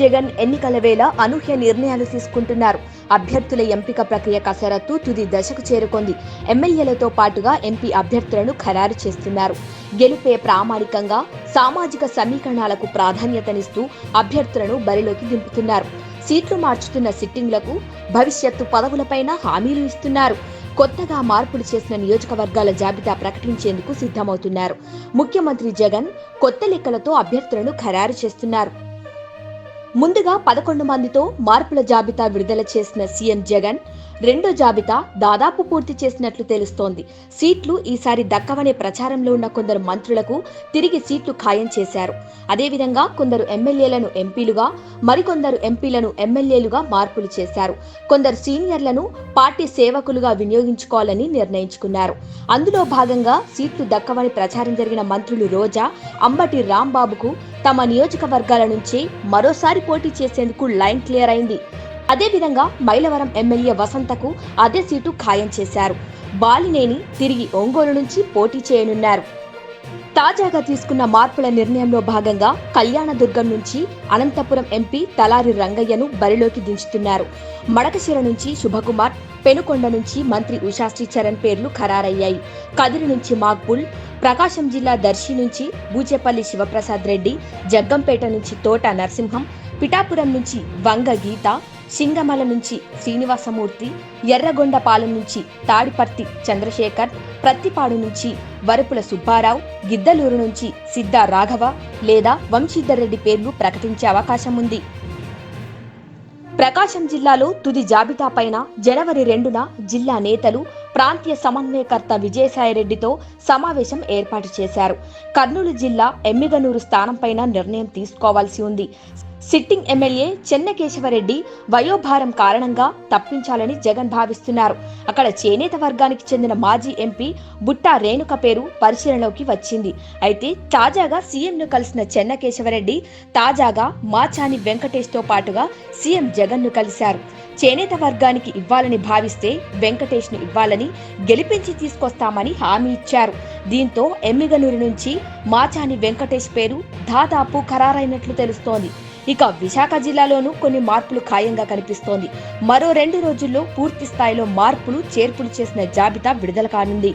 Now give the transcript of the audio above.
జగన్ ఎన్నికల వేళ అనూహ్య నిర్ణయాలు తీసుకుంటున్నారు. అభ్యర్థుల ఎంపిక ప్రక్రియ కసరత్తు తుది దశకు చేరుకుంది. ఎమ్మెల్యేలతో పాటుగా ఎంపీ అభ్యర్థులను ఖరారు చేస్తున్నారు. గెలుపే ప్రామాణికంగా సామాజిక సమీకరణాలకు ప్రాధాన్యతనిస్తూ అభ్యర్థులను బరిలోకి దింపుతున్నారు. సీట్లు మార్చుతున్న సిట్టింగ్లకు భవిష్యత్తు పదవులపైన హామీలు ఇస్తున్నారు. కొత్తగా మార్పులు చేసిన నియోజకవర్గాల జాబితా ప్రకటించేందుకు సిద్ధమవుతున్నారు. ముఖ్యమంత్రి జగన్ కొత్త లెక్కలతో అభ్యర్థులను ఖరారు చేస్తున్నారు. ముందుగా పదకొండు మందితో మార్పుల జాబితా విడుదల చేసిన సీఎం జగన్ రెండో జాబితా దాదాపు పూర్తి చేసినట్లు తెలుస్తోంది. సీట్లు ఈసారి దక్కవనే ప్రచారంలో ఉన్న కొందరు మంత్రులకు తిరిగి సీట్లు ఖాయం చేశారు. అదేవిధంగా కొందరు ఎమ్మెల్యేలను ఎంపీలుగా మరికొందరు ఎంపీలను ఎమ్మెల్యేలుగా మార్పులు చేశారు. కొందరు సీనియర్లను పార్టీ సేవకులుగా వినియోగించుకోవాలని నిర్ణయించుకున్నారు. అందులో భాగంగా సీట్లు దక్కవని ప్రచారం జరిగిన మంత్రులు రోజా అంబటి రాంబాబుకు తమ నియోజకవర్గాల నుంచి మరోసారి పోటీ చేసేందుకు లైన్ క్లియర్ అయింది. అదేవిధంగా మైలవరం ఎమ్మెల్యే వసంతకు అదే సీటు ఖాయం చేశారు. బాలినేని తిరిగి ఒంగోలు నుంచి పోటీ చేయనున్నారు. తాజాగా తీసుకున్న మార్పుల నిర్ణయంలో భాగంగా కళ్యాణదుర్గం నుంచి అనంతపురం ఎంపీ తలారి రంగయ్యను బరిలోకి దించుతున్నారు. మడకశిర నుంచి శుభకుమార్ పెనుకొండ నుంచి మంత్రి ఉషాశ్రీ చరణ్ పేర్లు ఖరారయ్యాయి. కదిరి నుంచి మాక్బుల్ ప్రకాశం జిల్లా దర్శి నుంచి బూచేపల్లి శివప్రసాద్ రెడ్డి జగ్గంపేట నుంచి తోట నరసింహం పిఠాపురం నుంచి వంగ గీత సింగమల నుంచి శ్రీనివాసమూర్తి ఎర్రగొండపాలెం నుంచి తాడిపర్తి చంద్రశేఖర్ ప్రత్తిపాడు నుంచి వరపుల సుబ్బారావు గిద్దలూరు నుంచి సిద్ధా రాఘవ లేదా వంశీధర్ రెడ్డి పేర్లు ప్రకటించే అవకాశం ఉంది. ప్రకాశం జిల్లాలో తుది జాబితా పైన జనవరి రెండున జిల్లా నేతలు ప్రాంతీయ సమన్వయకర్త విజయసాయిరెడ్డితో సమావేశం ఏర్పాటు చేశారు. కర్నూలు జిల్లా ఎమ్మిగనూరు స్థానంపైన నిర్ణయం తీసుకోవాల్సి ఉంది. సిట్టింగ్ ఎమ్మెల్యే చెన్నకేశవరెడ్డి వయోభారం కారణంగా తప్పించాలని జగన్ భావిస్తున్నారు. అక్కడ చేనేత వర్గానికి చెందిన మాజీ ఎంపీ బుట్టా రేణుక పేరు పరిశీలనలోకి వచ్చింది. అయితే తాజాగా సీఎంను కలిసిన చెన్నకేశవరెడ్డి తాజాగా మాచాని వెంకటేష్తో పాటుగా సీఎం జగన్ను కలిశారు. చేనేత వర్గానికి ఇవ్వాలని భావిస్తే వెంకటేష్ను ఇవ్వాలని గెలిపించి తీసుకొస్తామని హామీ ఇచ్చారు. దీంతో ఎమ్మిగనూరు నుంచి మాచాని వెంకటేష్ పేరు దాదాపు ఖరారైనట్లు తెలుస్తోంది. ఇక విశాఖ జిల్లాలోనూ కొన్ని మార్పులు ఖాయంగా కనిపిస్తోంది. మరో రెండు రోజుల్లో పూర్తి స్థాయిలో మార్పులు చేర్పులు చేసిన జాబితా విడుదల కానుంది.